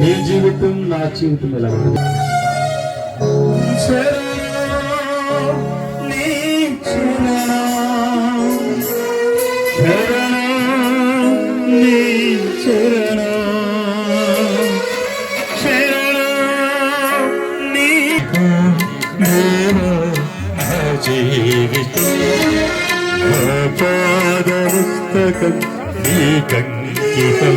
నీ జీవితం నా జీవితం ఎలా ఉంటుంది పాదపుస్తకం నీకంకితం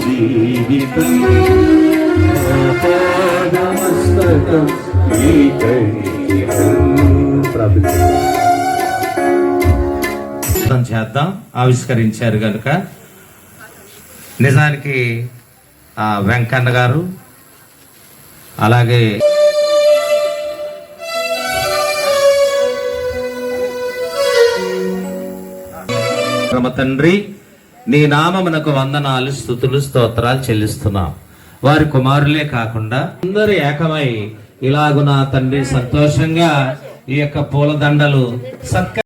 జీవితం. పాదమస్తకం చేద్దాం ఆవిష్కరించారు కనుక నిజానికి ఆ వెంకన్న గారు అలాగే తండ్రి నీ నామమునకు వందనాలు స్థుతులు స్తోత్రాలు చెల్లిస్తున్నాం. వారి కుమారులే కాకుండా అందరూ ఏకమై ఇలాగున తండ్రి సంతోషంగా ఈ యొక్క పూలదండలు సత్క